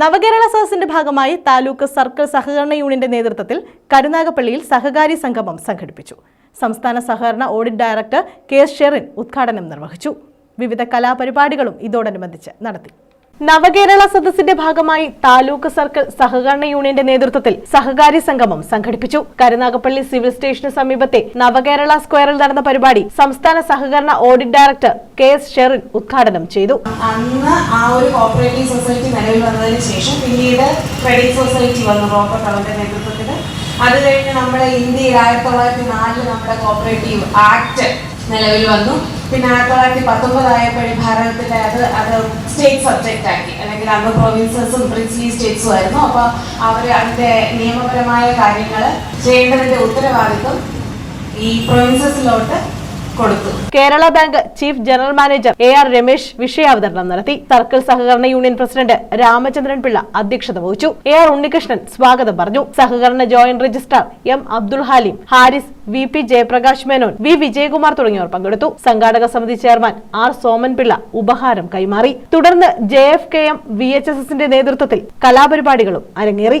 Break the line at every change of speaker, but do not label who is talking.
നവകേരള സദസ്സിന്റെ ഭാഗമായി താലൂക്ക് സർക്കിൾ സഹകരണ യൂണിയന്റെ നേതൃത്വത്തിൽ കരുനാഗപ്പള്ളിയിൽ സഹകാരി സംഗമം സംഘടിപ്പിച്ചു. സംസ്ഥാന സഹകരണ ഓഡിറ്റ് ഡയറക്ടർ കെ ഷെറിൻ ഉദ്ഘാടനം നിർവഹിച്ചു. വിവിധ കലാപരിപാടികളും ഇതോടനുബന്ധിച്ച് നടത്തി. നവകേരള സദസ്സിന്റെ ഭാഗമായി താലൂക്ക് സർക്കിൾ സഹകരണ യൂണിയന്റെ നേതൃത്വത്തിൽ സഹകാരി സംഗമം സംഘടിപ്പിച്ചു. കരുനാഗപ്പള്ളി സിവിൽ സ്റ്റേഷന് സമീപത്തെ നവകേരള സ്ക്വയറിൽ നടന്ന പരിപാടി സംസ്ഥാന സഹകരണ audit director K S Sherin ഉദ്ഘാടനം ചെയ്തു.
അന്ന് ആ ഒരു കോപ്പറേറ്റീവ് സൊസൈറ്റി നിലവിൽ വന്നതിന് ശേഷം പിന്നീട് ക്രെഡിറ്റ് സൊസൈറ്റി വന്നു നേതൃത്വത്തിൽ അത് കഴിഞ്ഞ് നമ്മുടെ ഇന്ത്യയിൽ ആയിരത്തി തൊള്ളായിരത്തി നാലിൽ നമ്മുടെ കോപ്പറേറ്റീവ് ആക്ട് നിലവിൽ വന്നു. പിന്നെ ആയിരത്തി തൊള്ളായിരത്തി പത്തൊമ്പതായപ്പോഴും ഭാരതത്തിലെ അത് അത് സ്റ്റേറ്റ് സബ്ജക്റ്റ് ആക്കി. അല്ലെങ്കിൽ അന്ന് പ്രൊവിൻസസും പ്രിൻസിലി സ്റ്റേറ്റ്സും ആയിരുന്നു. അപ്പോൾ അവർ അതിന്റെ നിയമപരമായ കാര്യങ്ങൾ ചെയ്യേണ്ടതിന്റെ ഉത്തരവാദിത്വം ഈ പ്രൊവിൻസസിലോട്ട് കൊടുത്തു.
Kerala bank chief general manager A R Ramesh വിഷയാവതരണം നടത്തി. സർക്കിൾ സഹകരണ യൂണിയൻ പ്രസിഡന്റ് രാമചന്ദ്രൻ പിള്ള അധ്യക്ഷത വഹിച്ചു. എ ആർ ഉണ്ണികൃഷ്ണൻ സ്വാഗതം പറഞ്ഞു. സഹകരണ joint registrar M Abdul Halim Haris V P Jayaprakash Menon V Vijayakumar തുടങ്ങിയവർ പങ്കെടുത്തു. സംഘാടക സമിതി ചെയർമാൻ ആർ സോമൻ പിള്ള ഉപഹാരം കൈമാറി. തുടർന്ന് J F K M V H S എസിന്റെ നേതൃത്വത്തിൽ കലാപരിപാടികളും അരങ്ങേറി.